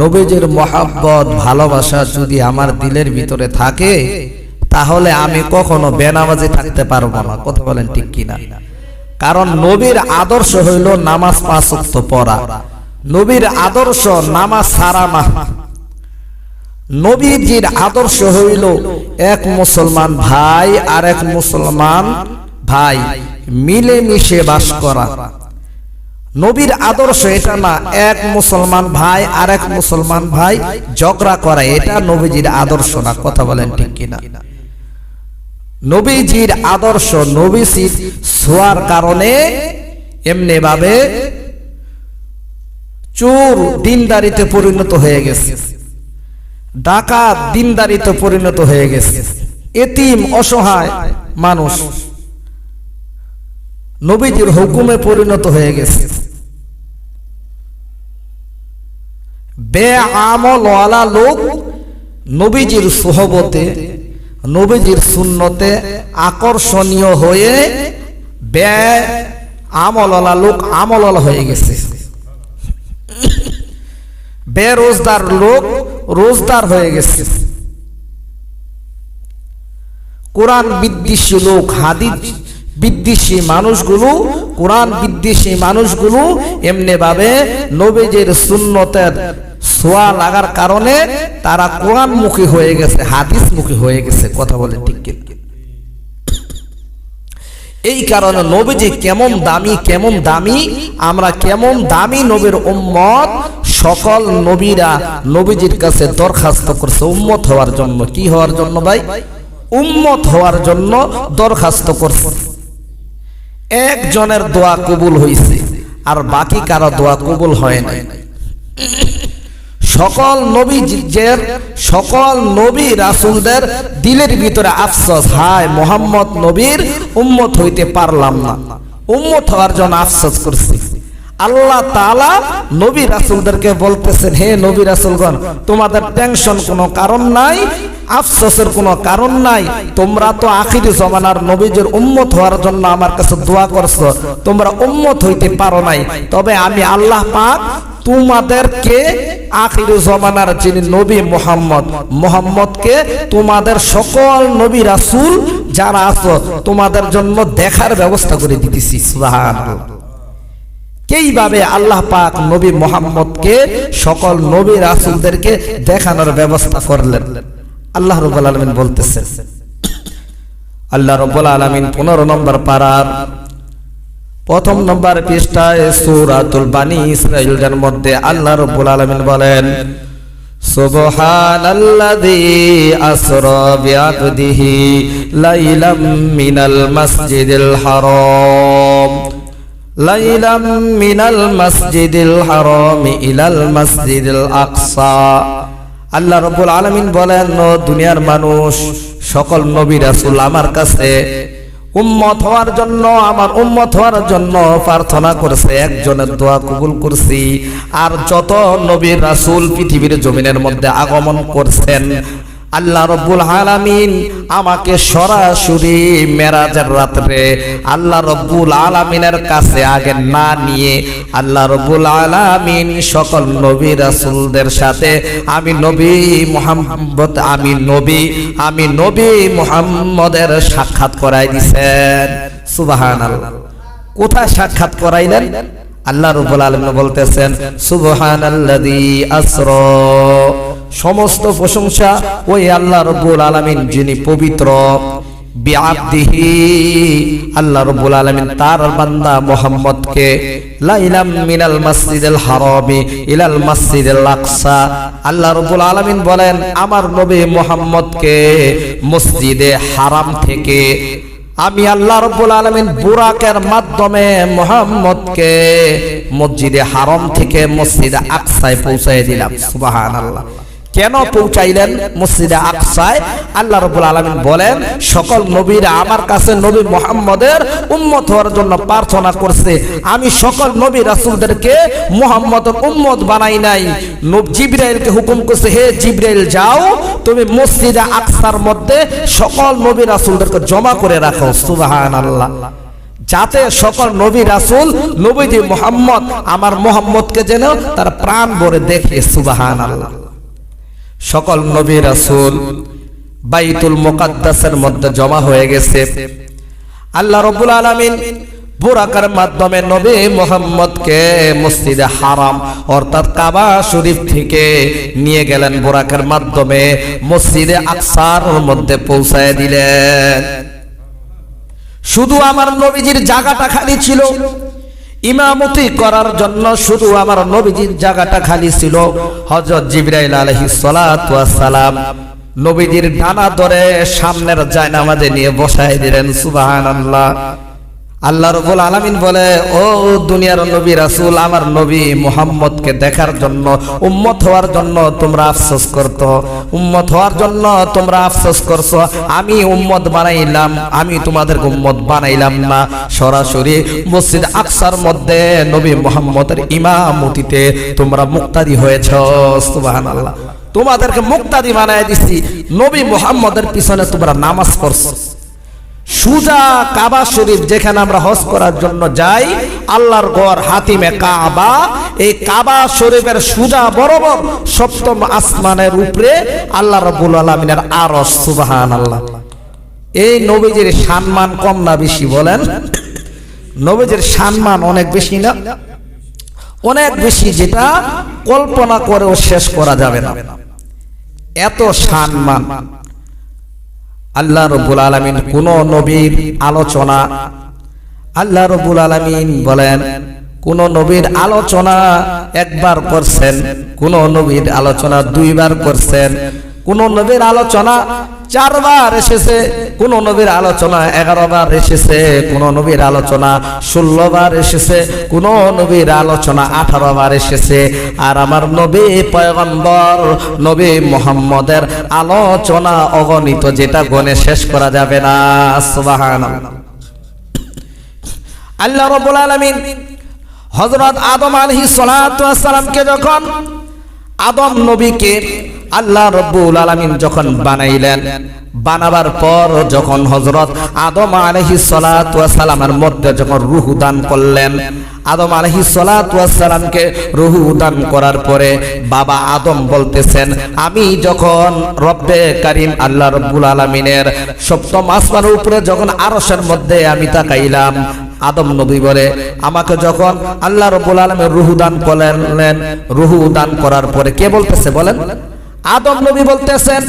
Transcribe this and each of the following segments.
নবীজির মহাব্বত, ভালোবাসা যদি আমার দিলের ভিতরে থাকে, তাহলে আমি কখনো বেনামাজি থাকতে পারব না। কথা বলেন ঠিক কিনা? কারণ নবীর আদর্শ হইল নামাজ পাঁচ ওয়াক্ত পড়া। নবীর আদর্শ নামাজ সারা না নবীজির আদর্শ হইল এক মুসলমান ভাই আর এক মুসলমান ভাই, মিলেমিশে বাস করা। নবীর আদর্শ এটা না, এক মুসলমান ভাই আর এক মুসলমান ভাই ঝগড়া করা, এটা নবীজির আদর্শ না, কথা বলেন ঠিক কিনা? নবীজির আদর্শ, নবীজির ছোয়ার কারণে এমনি ভাবে চোর দিনদারিতে পরিণত হয়ে গেছে, ডাকাত দিনদারিতে পরিণত হয়ে গেছে, এতিম, অসহায় মানুষ নবীজির হুকুমে পরিণত হয়ে গেছে। বে আমল ওয়ালা লোক নবীজির সোহবতে, নবীজির শূন্যতে আকর্ষণীয় হয়ে বে আমলওয়ালা লোক আমলওয়ালা হয়ে গেছে। বেরোজগার লোক রোজদার হয়ে গেছে। কোরআন বিদ্বেষী লোক, হাদিস বিদ্বেষী মানুষগুলো, কোরআন বিদ্বেষী মানুষগুলো এমনি ভাবে নবীজের সুন্নতের সোয়া লাগার কারণে তারা কোরআন মুখী হয়ে গেছে হাদিস মুখী হয়ে গেছে। কথা বলে ঠিক এই কারণে নবীজি কেমন দামি কেমন দামি, আমরা কেমন দামি নবীর উম্মত, সকল নবীরা নবীজির কাছে দরখাস্ত করছে উম্মত হওয়ার জন্য। কি হওয়ার জন্য ভাই? উম্মত হওয়ার জন্য দরখাস্ত করছে। একজনের দোয়া কবুল হয়েছে আর বাকি কারও দোয়া কবুল হয় নাই। সকল নবীজের, সকল নবী রাসুলদের দিলের ভিতরে আফসোস, হায় মোহাম্মদ নবীর উম্মত হইতে পারলাম না। উম্মত হওয়ার জন্য আফসোস করছি। আল্লাহ তালা নবী রাসুলদেরকে বলতেছেন, হে নবী রাসুলগণ, তোমাদের টেনশন কোনো কারণ নাই, আফসোসের কোনো কারণ নাই। তোমরা তো আখিরি জমানার নবীজের উম্মত হওয়ার জন্য আমার কাছে দোয়া করছ। তোমরা উম্মত হইতে পারো নাই। তবে আমি আল্লাহ পাক তোমাদেরকে আখির জমানার যিনি নবী মোহাম্মদ, মোহাম্মদকে তোমাদের সকল নবী রাসুল যারা আছো, তোমাদের জন্য দেখার ব্যবস্থা করে দিতেছি এইভাবে আল্লাহ পাক নবী মোহাম্মদকে সকল নবী রাসুলদেরকে দেখানোর ব্যবস্থা করলেন? আল্লাহ রব্বুল আলমিন বলতেছেন, আল্লাহ রব্বুল আলমিন পনেরো নম্বর পাড়ার প্রথম নম্বর পৃষ্ঠায় সূরাতুল বানি ইসরাইলের মধ্যে আল্লাহ রব্বুল আলামিন বলেন লাইলাম মিনাল লাইলাম মিনাল আল্লাহ রব্বুল আলামিন বলেন দুনিয়ার মানুষ, সকল নবী রাসূল আমার কাছে উম্মত হওয়ার জন্য, আমার উম্মত হওয়ার জন্য প্রার্থনা করেছে, একজনের দোয়া কবুল করছি। আর যত নবীর রাসুল পৃথিবীর জমিনের মধ্যে আগমন করছেন আল্লাহ রব্বুল আলামিন আমাকে সরাসরি মেরাজের রাত্রে আল্লাহ রব্বুল আলামিনের কাছে আগে না নিয়ে আল্লাহ রব্বুল আলামিন সকল নবী রাসূলদের সাথে, আমি নবী মুহাম্মদ, আমি নবী আমি নবী মুহাম্মদের সাক্ষাৎ করাই দিছেন। সুবহানাল্লাহ। কোথায় সাক্ষাৎ করাইলেন? আল্লাহ রব্বুল আলামিন বলতেছেন, সুবহানাল্লাযী আসরা। সমস্ত প্রশংসা ওই আল্লাহ রব্বুল আলামিন, যিনি পবিত্র। বলেন, আমার নবী মসজিদে হারাম থেকে আমি আল্লাহ রব্বুল আলমিন বুরাকের মাধ্যমে মোহাম্মদকে মসজিদে হারম থেকে মসজিদে আকসায় পৌঁছাই দিলাম। সুবাহান আল্লাহ কেন পৌঁছাইলেন মসজিদে আকসায়? আল্লাহ রবুল আলমিন বলেন সকল নবীরা আমার কাছে নবী মোহাম্মদের উম্মত হওয়ার জন্য প্রার্থনা করছে। আমি সকল নবী রাসুলদেরকে মোহাম্মদের উম্মত বানাই নাই। জিব্রাইলকে হুকুম করছে হে জিব্রাইল যাও তুমি মসজিদে আকসার মধ্যে সকল নবী রাসুলদেরকে জমা করে রাখো। সুবাহান আল্লাহ যাতে সকল নবী রাসূল নবীজি মোহাম্মদ আমার মোহাম্মদকে যেন তার প্রাণ ভরে দেখে। সুবাহান আল্লাহ সকল নবী রাসূল বাইতুল মুকাদ্দাসের মধ্যে জমা হয়ে গেছে। আল্লাহ রব্বুল আলামিন বুরাকার মাধ্যমে নবী মোহাম্মদকে মসজিদে হারাম অর্থাৎ কাবা শরীফ থেকে নিয়ে গেলেন বুরাকের মাধ্যমে মসজিদে আকসার মধ্যে পৌঁছায় দিলেন। শুধু আমার নবীজির জায়গাটা খালি ছিল ইমামতি করার জন্য শুধু আমার নবীজির জায়গাটা খালি ছিল হজরত জিবরাইল ওয়াস সালাম নবীজির ডানা ধরে সামনের জায়নামাজে নিয়ে বসাই দিলেন, সুবহানাল্লাহ। আল্লাহ রবুল আলামিন বলে, ও দুনিয়ার নবী রাসূল, আমার নবী মুহাম্মদকে দেখার জন্য, উম্মত হওয়ার জন্য তোমরা আফসোস করতো। উম্মত হওয়ার জন্য তোমরা আফসোস করছ। আমি উম্মত বানাইলাম, আমি তোমাদেরকে উম্মত বানাইলাম না। সরাসরি মসজিদ আকসার মধ্যে নবী মুহাম্মদের ইমামতিতে তোমরা মুক্তাদি হয়েছ। সুবহানাল্লাহ। তোমাদেরকে মুক্তাদি বানায় দিছি। নবী মুহাম্মদের পিছনে তোমরা নামাজ পড়ছো। সুজা কাবা শরীফ যেখানে আমরা হজ করার জন্য যাই, আল্লাহর ঘর হাতিমে কাবা। এই কাবা শরীফের সুজা বরাবর সপ্তম আসমানের উপরে আল্লাহ রবুল আলমিনের আরস সুবাহান আল্লাহ এই নবীজির সম্মান কম না বেশি বলেন? নবীজির সম্মান অনেক বেশি না? অনেক বেশি যেটা কল্পনা করেও শেষ করা যাবে না। এত সম্মান। আল্লাহ রব্বুল আলমিন কোন নবীর আলোচনা আল্লাহ রব্বুল আলমিন বলেন, কোন নবীর আলোচনা একবার করছেন, কোন নবীর আলোচনা দুইবার করছেন, কোন নবীর আলোচনা চারবার এসেছে, কোন নবীর আলোচনা এগারো বার এসেছে, কোন নবীর আলোচনা ষোলো বার এসেছে, কোন নবীর আলোচনা আঠারো বার এসেছে। আর আমার নবী পয়গম্বর, নবী মোহাম্মদের আলোচনা অগণিত, যেটা গণে শেষ করা যাবে না। সুবাহান আল্লাহ রবুল আলমিন হজরত আদম আলহি সালামকে যখন আদম নবীকে আল্লাহ রব্বুল আলমিন যখন বানাইলেন, বানাবার পর যখন হজরত আদম আলহি সালামের মধ্যে যখন রুহু দান করলেন, আদম আলহি সালামকে রুহু দান করার পরে বাবা আদম বলতেছেন, আমি যখন রব্বে কারিম আল্লাহ রব্বুল আলমিনের সপ্তম আসমানের উপরে যখন আরসের মধ্যে আমি তাকাইলাম আদম নবী বলে, আমাকে যখন আল্লাহ রব্বুল আলমের রুহু দান করলেন, রুহু দান করার পরে কে বলতেছে বলেন? আদম নবী বলতেছেন,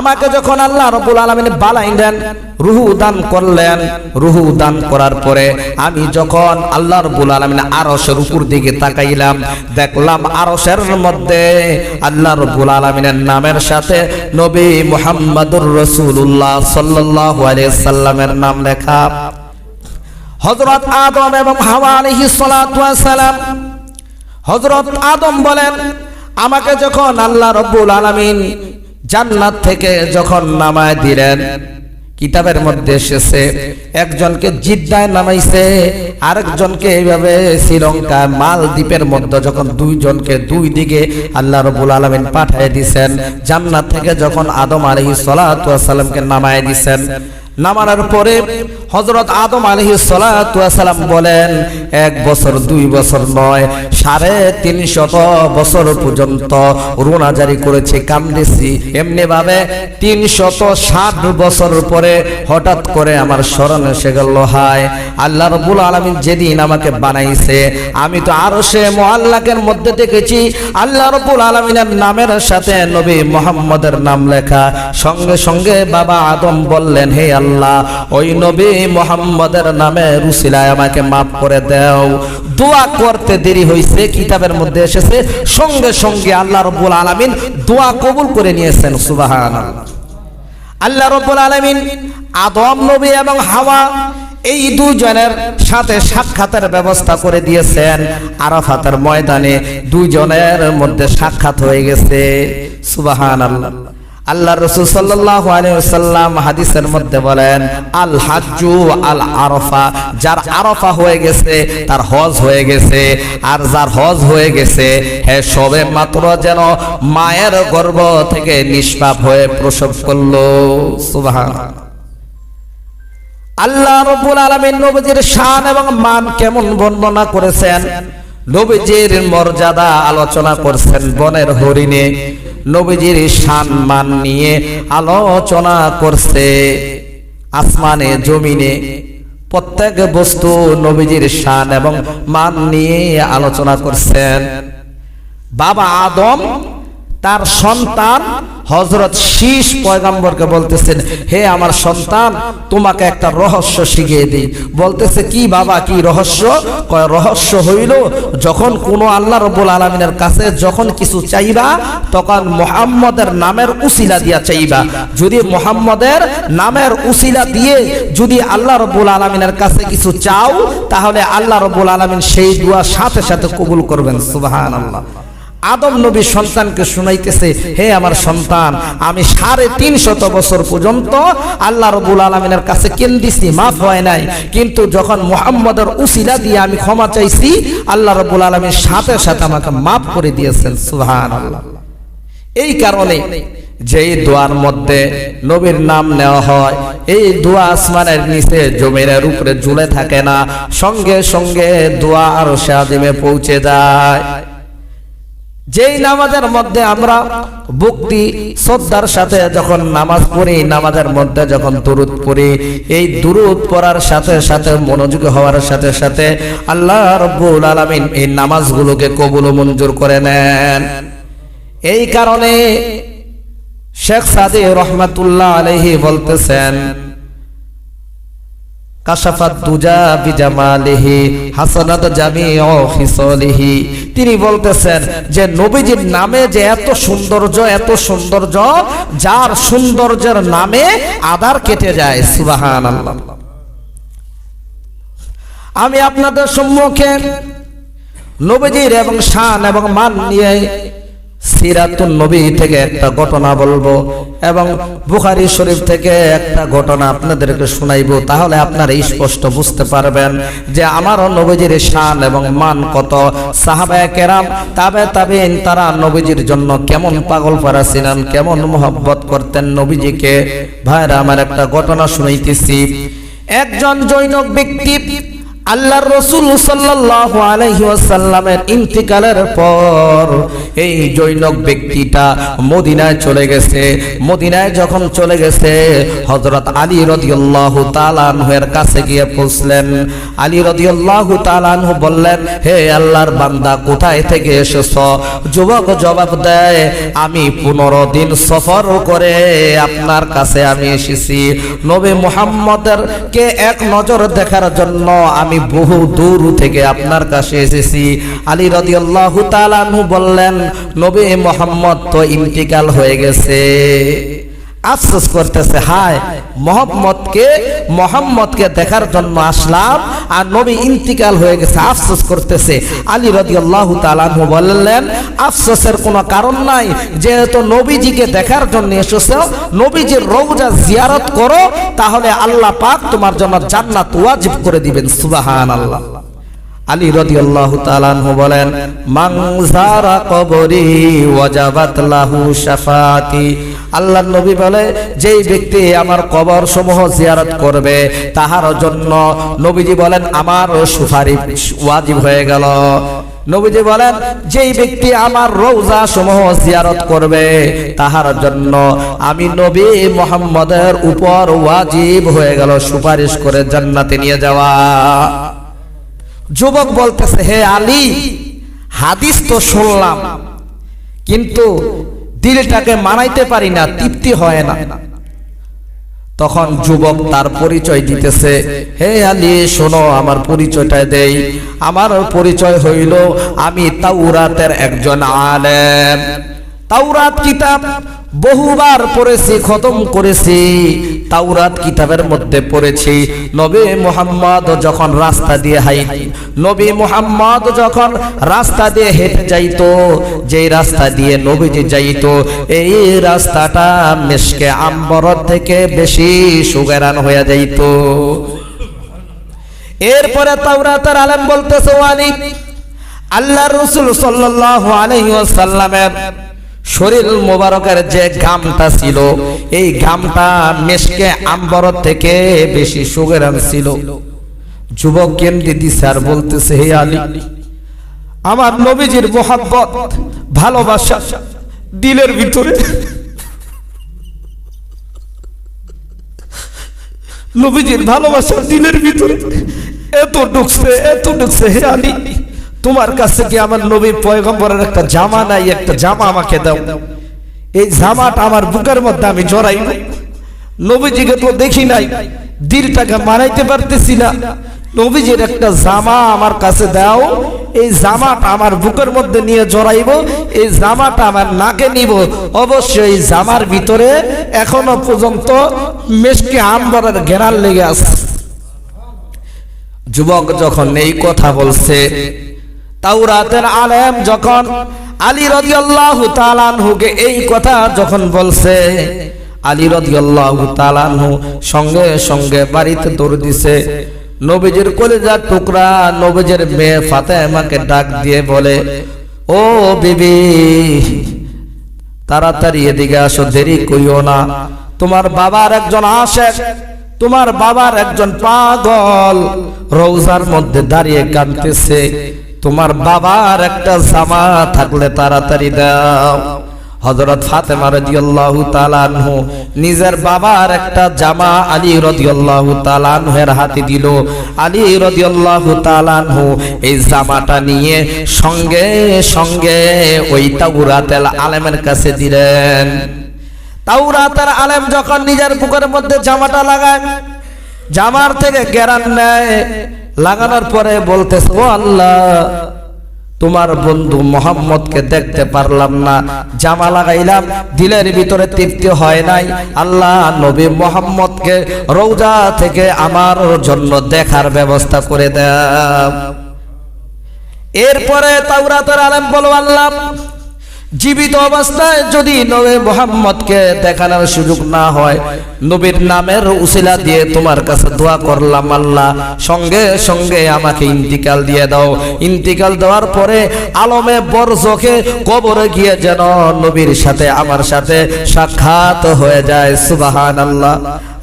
আমাকে যখন আল্লাহ রবুল আলমিন বালাইলেন রুহু দান করলেন, রুহু দান করার পরে আমি যখন আল্লাহ রবুল আলমিন আরসের উপর দিকে তাকাইলাম, দেখলাম আরসের মধ্যে আল্লাহ রবুল আলমিনের নামের সাথে নবী মোহাম্মদুর রসুল্লাহ সাল্লাহ সাল্লামের নাম লেখা। হজরত আদম এবং হাওয়া আলহি সালাম হজরত আদম বলেন, আমাকে যখন আল্লাহ রব্বুল আলমিন জান্নাত থেকে যখন নামায় দিলেন, কিতাবের মধ্যে এসেছে, একজনকে জিদ্দায় নামাইছে, আরেকজনকে এইভাবে শ্রীলঙ্কা মালদ্বীপের মধ্যে যখন দুইজনকে দুই দিকে আল্লাহ রবুল আলমিন পাঠিয়ে দিছেন, জান্নাত থেকে যখন আদম আলহি সালাতামকে নামায় দিছেন নামানোর পরে হজরত আদম আলহি সালাম বলেন, এক বছর, দুই বছর নয়, সাড়ে তিনশত বছর পর্যন্ত রোনা জারি করেছি কান্দেছি এমনি ভাবে তিনশত ষাট বছর পরে হঠাৎ করে আমার স্মরণ এসে গেল, হায়, আল্লাহ রবুল আলমিন যেদিন আমাকে বানাইছে, আমি তো আরও সে মোহাল্লাকের মধ্যে দেখেছি, আল্লাহ রবুল আলমিনের নামের সাথে নবী মোহাম্মদের নাম লেখা। সঙ্গে সঙ্গে বাবা আদম বললেন, হে আল্লাহ, ওই নবী মোহাম্মদের নামে রুসিলায় আমাকে মাফ করে দাও। দোয়া করতে দেরি হয়েছে কিতাবের মধ্যে এসেছে। সঙ্গে সঙ্গে আল্লাহ রব্বুল আলামিন দোয়া কবুল করে নিয়েছেন সুবাহান আল্লাহ রব্বুল আলামিন আদম নবী এবং হাওয়া এই দুজনের সাথে সাক্ষাতের ব্যবস্থা করে দিয়েছেন। আরাফাতের ময়দানে দুইজনের মধ্যে সাক্ষাৎ হয়ে গেছে সুবাহান আল্লাহ আল্লাহ রসুল সাল্লাহ আলাইসাল্লাম হাদিসের মধ্যে বলেন, আল হাজু আল আরফা, যার আরফা হয়ে গেছে, তার হজ হয়ে গেছে, আর যার হজ হয়ে গেছে, হে সবে মাত্র যেন মায়ের গর্ভ থেকে নিষ্পাপ হয়ে প্রসব করল। সুবাহ আল্লাহ রব্বুল আলামিন নবীজির শান এবং মান কেমন বর্ণনা করেছেন? নবীজির মর্যাদা আলোচনা করছেন বনের হরিণে। নবীজির সান মান নিয়ে আলোচনা করছে। আসমানে, জমিনে প্রত্যেক বস্তু নবীজির শান এবং মান নিয়ে আলোচনা করছেন। বাবা আদম তার সন্তান হজরত শীষ পয়গাম্বরকে বলতেছেন, হে আমার সন্তান, তোমাকে একটা রহস্য শিখিয়ে দিই। বলতেছে, কি বাবা, কি রহস্য? কয়, রহস্য হইল, যখন কোনো আল্লাহ রব্বুল আলমিনের কাছে যখন কিছু চাইবা, তখন মোহাম্মদের নামের উসিলা দিয়া চাইবা। যদি মোহাম্মদের নামের উসিলা দিয়ে যদি আল্লাহ রব্বুল আলমিনের কাছে কিছু চাও, তাহলে আল্লাহ রব্বুল আলমিন সেই দোয়া সাথে সাথে কবুল করবেন। সুবাহান আল্লাহ আদম নবী সন্তানকে শুনাইতেছে, হে আমার সন্তান, আমি সাড়ে তিনশত বছর পর্যন্ত আল্লাহ রবুল আলমিনের কাছে কেন্দিছি মাফ হয় নাই। কিন্তু যখন মোহাম্মদের উসিলা দিয়ে আমি ক্ষমা চাইছি, আল্লাহ রবুল আলমীর সাথে সাথে আমাকে মাফ করে দিয়েছেন। সুহান আল্লাহ এই কারণে যেই দোয়ার মধ্যে নবীর নাম নেওয়া হয়, এই দোয়া আসমানের নিচে জমিনের উপরে ঝুলে থাকে না। সঙ্গে সঙ্গে দোয়া আরও সাদিমে পৌঁছে যায়। যেই নামাজের মধ্যে আমরা ভক্তি, শ্রদ্ধার সাথে যখন নামাজ পড়ি, নামাজের মধ্যে যখন দুরুদ পড়ি, এই দুরুদ পড়ার সাথে সাথে, মনোযোগী হওয়ার সাথে সাথে আল্লাহ রব্বুল আলামিন এই নামাজগুলোকে কবুল মঞ্জুর করে নেন। এই কারণে শেখ সাদি রহমাতুল্লাহ আলহি বলতেছেন কাশাফাত দুজা বিজামালিহি, হাসানাত জামিউ খিসালিহি। তিনি বলতেছেন যে, নবীজির নামে যে এত সৌন্দর্য এত সৌন্দর্য, যার সৌন্দর্যের নামে আদার কেটে যায়, সুবহানাল্লাহ। আমি আপনাদের সম্মুখে নবীজির এবং শান এবং মান নিয়ে সিরাতুন নবী থেকে একটা ঘটনা বলব এবং বুখারি শরীফ থেকে একটা ঘটনা আপনাদেরকে শুনাইবো, তাহলে আপনারা স্পষ্ট বুঝতে পারবেন যে আমারও নবীজির শান এবং মান কত। সাহাবায়ে কেরাম, তাবে তাবিন, তারা নবীজির জন্য কেমন পাগল পারা ছিলেন, কেমন মোহব্বত করতেন নবীজিকে। ভাইরা, আমার একটা ঘটনা শুনাইতেছি। একজন জৈনক ব্যক্তি আল্লাহর রসুল সাল্লাল্লাহু আলাইহি ওয়াসাল্লামের ইন্তিকালের পর এই জৈনক ব্যক্তিটা মদিনায় চলে গেছে। মদিনায় যখন চলে গেছে হজরত আলী রাদিয়াল্লাহু তাআলা আনহুর কাছে গিয়ে পৌঁছলেন। আলী রাদিয়াল্লাহু তাআলা আনহু বললেন, হে আল্লাহর বান্দা, কোথায় থেকে এসেছ? যুবক জবাব দেয়, আমি পনেরো দিন সফর করে আপনার কাছে আমি এসেছি। নবী মুহাম্মদের কে এক নজর দেখার জন্য আমি আমি বহু দূর থেকে আপনার কাছে এসেছি। আলী রদিয়াল্লাহু তাআলাহু বললেন, নবী মোহাম্মদ তো ইন্তিকাল হয়ে গেছে। আফসোস করতেছে, হায়, মোহাম্মদকে মোহাম্মদকে দেখার জন্য আসলাম আর নবী ইন্তিকাল হয়ে গেছে, আফসোস করতেছে। আলী রদি আল্লাহ তালানহু বললেন, আফসোসের কোনো কারণ নাই, যেহেতু নবীজিকে দেখার জন্য এসেছে নবীজির রৌজা জিয়ারত করো, তাহলে আল্লাহ পাক তোমার জন্য জান্নাত ওয়াজিব করে দিবেন সুবাহান আল্লাহ আলী রদি আল্লাহ তালানহু বলেন মাংসারা কবরি ওয়াজাবাত লাহু নবী বলে, যেই ব্যক্তি আমার কবর সমূহ জিয়ারত করবে, তাহার জন্য নবীজি বলেন, আমার সুপারিশ ওয়াজিব হয়ে গেল। নবীজি বলেন, যেই ব্যক্তি আমার রৌজা সমূহ জিয়ারত করবে, তাহার জন্য আমি নবী মোহাম্মদের উপর ওয়াজিব হয়ে গেল, সুপারিশ করে জান্নাতে নিয়ে যাওয়া। যুবক বলতেছে, হে আলী, হাদিস তো শুনলাম, কিন্তু দিলটাকে মানাইতে পারি না, তৃপ্তি হয় না। তখন যুবক তার পরিচয় দিতেছে, হে আলী, শোনো, আমার পরিচয়টা দেই। আমার পরিচয় হইল, আমি তাওরাতের একজন আলেম। তাওরাত কিতাব বহুবার পড়েছি, খতম করেছি, তাওরাত কিতাবের মধ্যে পড়েছি। নবী মোহাম্মদ যখন রাস্তা দিয়ে হাই, নবী মোহাম্মদ যখন রাস্তা দিয়ে হেঁটে যাইতো যে রাস্তা দিয়ে নবীজি যাইতো, এই রাস্তাটা মেশকে আম্বর থেকে বেশি সুগেরান হয়ে যাইতো। এরপরে তাওরাতের আলেম বলতেছে, ওয়ালি আল্লাহ রসুল সাল্লাল্লাহু আলাইহি ওয়াসাল্লামের শরীর মোবারকের যে ঘামটা ছিল, এই ঘামটা মেশকে আম্বর থেকে বেশি সুগেরান ছিল। যুবক কেমনি দিছে আর বলতেছে, হে আলী, আমার নবীজির মোহাব্বত, ভালোবাসা দিলের ভিতরে। নবীজির ভালোবাসা দিলের ভিতরে। এত ঢুকছে এত ঢুকছে, হে আলী। তোমার কাছে কি আমার নবীর পয়গম্বরের একটা জামা নাই? একটা জামা আমাকে দাও। এই জামাটা আমার বুকের মধ্যে আমি জড়াই নবীজিকে তো দেখি নাই। দিলটাকে মানাইতে পারতেছি না। নবীজির একটা জামা আমার কাছে দাও। এই জামাটা আমার বুকের মধ্যে নিয়ে জড়াইব। এই জামাটা আমার নাকে নিব। অবশ্যই এই জামার ভিতরে এখনও পর্যন্ত মেশকে আম্বরের ঘেরাল লেগে আছে। যুবক যখন এই কথা বলছে তাওরাতের আলেম যখন আলী রাদিয়াল্লাহু তাআলাহুকে এই কথা যখন বলছে, আলী রাদিয়াল্লাহু তাআলাহু সঙ্গে সঙ্গে বাড়িতে দৌড় দিছে। নবীজির কলেজার টুকরা নবীজির মেয়ে ফাতেমাকে ডাক দিয়ে বলে, ও বিবি, তাড়াতাড়ি এদিকে আসো, দেরি কইও না। তোমার বাবার একজন আশেক, তোমার বাবার একজন পাগল রৌজার মধ্যে দাঁড়িয়ে কাঁদতেছে। তোমার বাবার একটা জামা থাকলে তাড়াতাড়ি দাও। হজরত ফাতেমা রাদিয়াল্লাহু আনহু নিজের বাবার একটা জামা আলী রাদিয়াল্লাহু তাআলা আনহুর হাতে দিল। আলী রাদিয়াল্লাহু আনহু এই জামাটা নিয়ে সঙ্গে সঙ্গে ওই তাওরাতেল আলেমের কাছে দিলেন। তাওরাতের আলেম যখন নিজের বুকের মধ্যে জামাটা লাগায়, জামার থেকে গেরান নেয় লাগানোর পরে বলতেছে, ও আল্লাহ, তোমার বন্ধু মোহাম্মদকে দেখতে পারলাম না। জামা লাগাইলাম, দিলের ভিতরে তৃপ্তি হয় নাই। আল্লাহ নবী মোহাম্মদকে রৌজা থেকে আমার জন্য দেখার ব্যবস্থা করে দাও এরপরে তাওরাতের আলেম বলো আল্লাহ জীবিত অবস্থায় যদি নবী মোহাম্মদকে দেখানোর সুযোগ না হয়, নবীর নামের উসিলা দিয়ে তোমার কাছে দোয়া করলাম আল্লাহ। সঙ্গে সঙ্গে আমাকে ইন্তিকাল দিয়ে দাও। ইন্তিকাল দেওয়ার পরে আলমে বরজকে কবরে গিয়ে যেন নবীর সাথে, আমার সাথে সাক্ষাৎ হয়ে যায়। সুবাহান আল্লাহ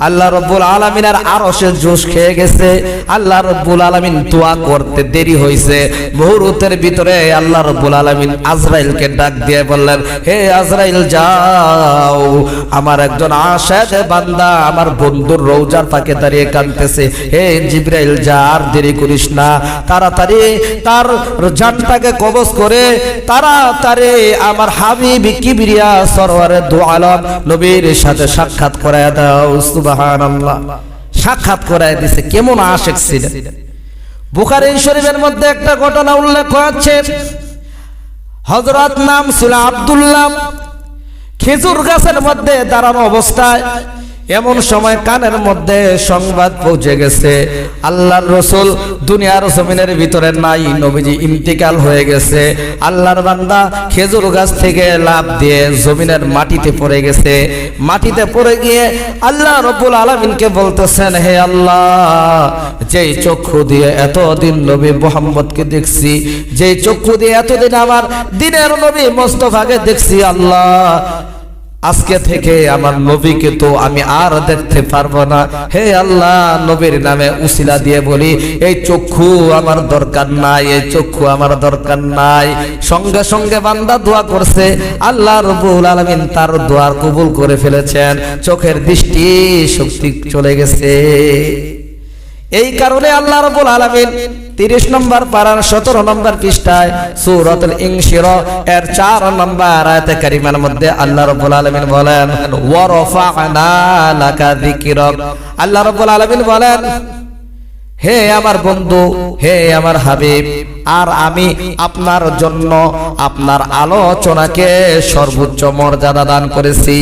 আল্লাহ রব্বুল আলমিনের আরও সে জোশ খেয়ে গেছে। আল্লাহ রব্বুল আলমিন দোয়া করতে দেরি হয়েছে মুহূর্তের ভিতরে আল্লাহ রব্বুল আলমিন আজরাইলকে ডাক দিয়ে বললেন, হে আজরাইল যাও। আমার একজন আশাদ বান্দা আমার বন্ধুর রৌজার পাকে দাঁড়িয়ে কাঁদতেছে। হে জিব্রাইল, যা আর দেরি করিস না। তাড়াতাড়ি তার জানটাকে কবজ করে তাড়াতাড়ি আমার হাবিব কিবরিয়া সরওয়ারে দু আলম নবীর সাথে সাক্ষাৎ করায় দাও। সাক্ষাৎ করায় দিছে, কেমন আশেক ছিলেন। বুখারী শরীফের মধ্যে একটা ঘটনা উল্লেখ করাচ্ছে হজরত নাম ছিল আবদুল্লাম খেজুর গাছের মধ্যে দাঁড়ানো অবস্থায় এমন সময় কানের মধ্যে সংবাদ পৌঁছে গেছে। আল্লাহর রসুল দুনিয়ার জমিনের ভিতরে নাই, নবীজি ইন্তিকাল হয়ে গেছে। আল্লাহর বান্দা খেজুর গাছ থেকে লাভ দিয়ে জমিনের মাটিতে পড়ে গেছে। মাটিতে পড়ে গিয়ে আল্লাহ রব্বুল আলমিনকে বলতেছেন, হে আল্লাহ, যেই চক্ষু দিয়ে এতদিন নবী মোহাম্মদকে দেখছি, যেই চক্ষু দিয়ে এতদিন আমার দিনের নবী মোস্তফাকে দেখছি, আল্লাহ আজকে থেকে আমার নবীকে তো আমি আর দেখতে পারব না। হে আল্লাহ, নবীর নামে উসিলা দিয়ে বলি, এই চক্ষু আমার দরকার নাই, এই চক্ষু আমার দরকার নাই। সঙ্গে সঙ্গে বান্দা দোয়া করছে, আল্লাহ রবুল আলমিন তার দোয়ার কবুল করে ফেলেছেন। চোখের দৃষ্টি শক্তি চলে গেছে। এই কারণে আল্লাহ রবুল আলমিন তিরিশ নম্বর পারার সতেরো নম্বর পৃষ্ঠায় সুরতুল ইংশির এর চার নম্বর আয়াতে মধ্যে আল্লাহ রব্বুল আলামিন বলেন আল্লাহ রব্বুল আলামিন বলেন, হে আমার বন্ধু, হে আমার হাবিব, আর আমি আপনার জন্য আপনার আলোচনাকে সর্বোচ্চ মর্যাদা দান করেছি।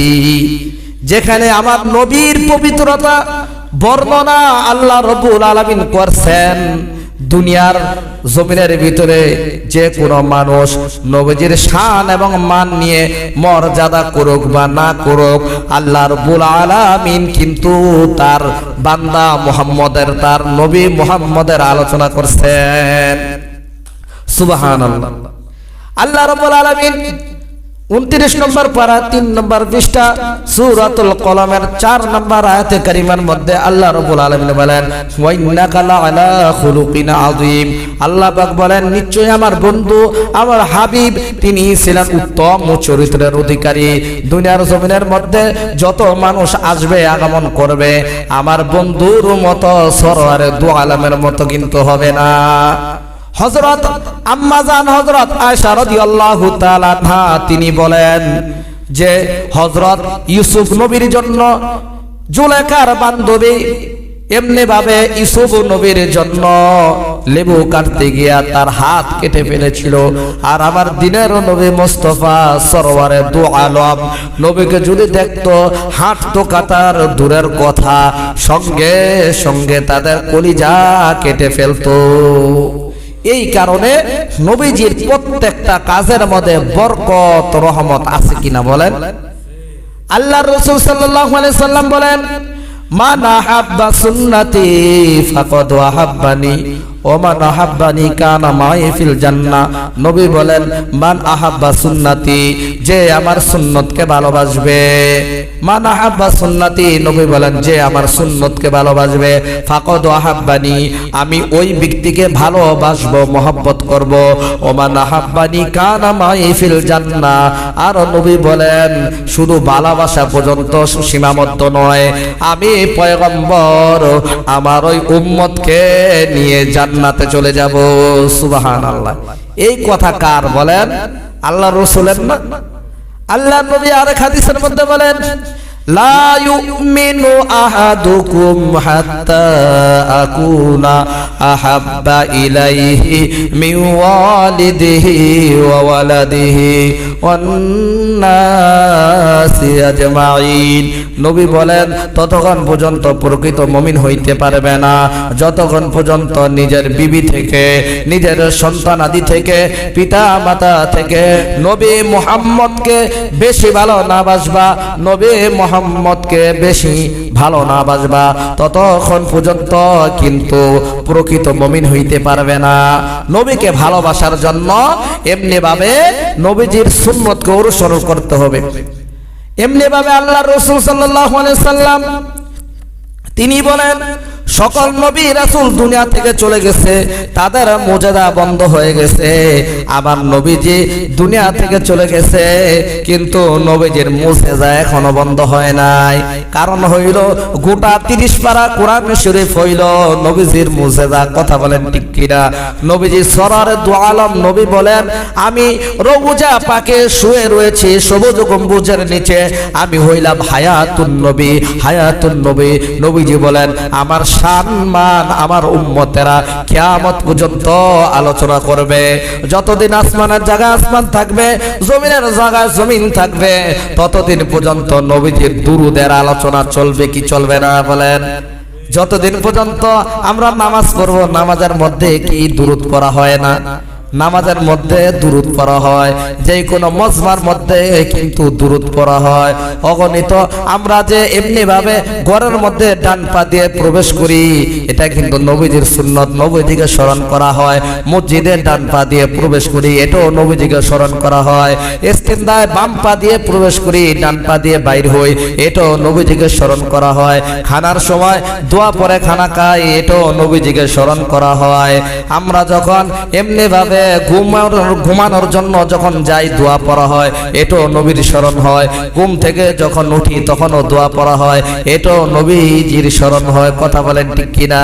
যেখানে আমার নবীর পবিত্রতা বর্ণনা আল্লাহ রবুল আলমিন করছেন। দুনিয়ার জমিনের ভিতরে যে কোনো মানুষ নবীজির শান এবং মান নিয়ে মর্যাদা করুক বা না করুক, আল্লাহ রব্বুল আলামিন কিন্তু তার বান্দা মুহাম্মদের, তার নবী মুহাম্মদের আলোচনা করছেন। সুবহানাল্লাহ। আল্লাহ রব্বুল আলামিন উনত্রিশ নম্বর পারা, তিন নম্বর পৃষ্ঠা, সুরাতুল কলমের চার নম্বর আয়াতে কারিমার মধ্যে আল্লাহ রবুল আলমিন বলেন আযীম। আল্লাহ পাক বলেন, নিশ্চয়ই আমার বন্ধু, আমার হাবিব, তিনি ছিলেন উত্তম চরিত্রের অধিকারী। দুনিয়ার জমিনের মধ্যে যত মানুষ আসবে, আগমন করবে। আমার বন্ধুর মতো সরোয়ারে দু আলমের মতো কিন্তু হবে না। হজরত আম্মাজান হজরত আয়সা রাদিয়াল্লাহু তাআলা আনহা, তিনি বলেন যে হজরত ইউসুফ নবীর জন্য জুলেখার বান্ধবী এমনি ভাবে ইউসুফ নবীর জন্য লেবু কাটতে গিয়া তার হাত কেটে ফেলেছিল। আর আমার দিনের নবী মোস্তফা সরোয়ারে দু আলম, নবীকে যদি দেখতো হাট তো কাটার দূরের কথা, সঙ্গে সঙ্গে তাদের কলিজা কেটে ফেলতো। এই কারণে নবীজির প্রত্যেকটা কাজের মধ্যে বরকত, রহমত আছে কিনা বলেন? আল্লাহ রসুল আলাইহি সাল্লাম বলেন, মান আহাব্বা সুন্নতি ফাকাদ আহাব্বানি ও মান আহাব্বানি কানা মাই ফিল জান্নাহ। নবী বলেন, মান আহাব্বা সুন্নতি, যে আমার সুন্নতকে ভালোবাসবে। মান আহাব্বা সুন্নতি, নবী বলেন, যে আমার সুন্নতকে ভালোবাসবে। ফাকাদ আহাব্বানি, আমি ওই ব্যক্তিকে ভালোবাসবো, মহব্বত করব। ও মান আহাব্বানি কানা মাই ফিল জান্নাহ। আর নবী বলেন, শুধু ভালোবাসা পর্যন্ত সীমাবদ্ধ নয়। আমি পয়গম্বর, আমার ওই উম্মতকে নিয়ে জান্নাতে চলে যাব। সুবাহান আল্লাহ এই কথা কার বলেন? আল্লাহ রসুলের না? আল্লাহ নবী আরেক হাদিসের মধ্যে বলেন নবী বলেন, ততক্ষণ পর্যন্ত প্রকৃত মমিন হইতে পারবে না। যতক্ষণ পর্যন্ত নিজের বিবি থেকে, নিজের সন্তান আদি থেকে পিতা মাতা থেকে নবী মুহাম্মদকে বেশি ভালো না বাসবা, নবী মোহাম্মদকে বেশি ভালো না বাসবা ততক্ষণ পর্যন্ত কিন্তু প্রকৃত মমিন হইতে পারবে না। নবীকে ভালোবাসার জন্য এমনি ভাবে নবীজির সুন্নতকে অনুসরণ করতে হবে। এমনি ভাবে আল্লাহ রসুল সাল্লাম তিনি বলেন সকল নবী রাসুল দুনিয়া থেকে চলে গেছে, তাদের মর্যাদা বন্ধ হয়ে গেছে। আবার নবীজি দুনিয়া থেকে চলে গেছে, কিন্তু নবীজির মুজেজা এখনও বন্ধ হয় নাই। কারণ হইল, গোটা তিরিশ পারা কোরআন শরীফ হইল, নবীজির মুজেজা কথা বলেন ঠিক কিনা? নবীজি সরার দোয়ালম নবী বলেন, আমি রবুজা পাকে শুয়ে রয়েছি, সবুজ গম্বুজের নিচে। আমি হইলাম হায়াতুন নবী হায়াতুন নবী। নবীজি বলেন, আমার সম্মান আমার উম্মতেরা কিয়ামত পর্যন্ত আলোচনা করবে। যতদিন আসমানের জায়গায় আসমান থাকবে, জমিনের জায়গায় জমিন থাকবে, ততদিন পর্যন্ত নবীজির দুরুদের আলোচনা চলবে কি চলবে না বলেন। যতদিন পর্যন্ত আমরা নামাজ পড়ব, নামাজের মধ্যে কি দূরত করা হয় না? নামাজের মধ্যে দূরত পড়া হয়। যে কোনো মজমার মধ্যে কিন্তু দূরত পড়া হয়। অগণিত, আমরা যে এমনি ভাবে ঘরের মধ্যে ডান পা দিয়ে প্রবেশ করি, এটা কিন্তু নবীজির সুন্নত, নবীজিকে স্মরণ করা হয়। মসজিদে ডান পা দিয়ে প্রবেশ করি, এটাও নবীজিকে স্মরণ করা হয়। ইস্তেন্দায় বাম পা দিয়ে প্রবেশ করি, ডান পা দিয়ে বাইর হই, এটাও নবীজিকে স্মরণ করা হয়। খানার সময় দোয়া পরে খানা খাই, এটাও নবীজিকে স্মরণ করা হয়। আমরা যখন এমনি ভাবে ঘুমানোর ঘুমানোর জন্য যখন যাই দোয়া পড়া হয় এটাও নবীর স্মরণ হয়। ঘুম থেকে যখন উঠি তখনও দোয়া পড়া হয় এটাও নবীজির স্মরণ হয়। কথা বলেন ঠিক কিনা?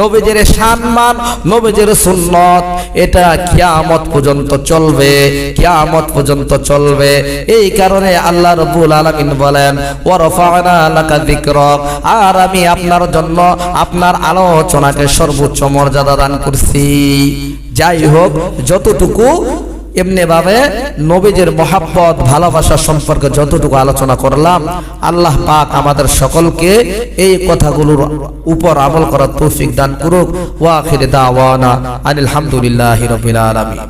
নবীজির সম্মান নবীজির সুন্নত, এটা কিয়ামত পর্যন্ত চলবে, কিয়ামত পর্যন্ত চলবে। এই কারণে আল্লাহ রব্বুল আলামিন বলেন, ওয়ারফা'না লাকা যিকরাক আর আমি আপনার জন্য আপনার আলোচনাকে সর্বোচ্চ মর্যাদা দান করছি। যাই হোক, যতটুকু এমনি ভাবে নবীজের মহাব্বত ভালোবাসা সম্পর্কে যতটুকু আলোচনা করলাম, আল্লাহ পাক আমাদের সকলকে এই কথাগুলোর উপর আমল করার তৌফিক দান করুক। ওয়া আখির দাওয়ানা আলহামদুলিল্লাহি রাব্বিল আলামিন।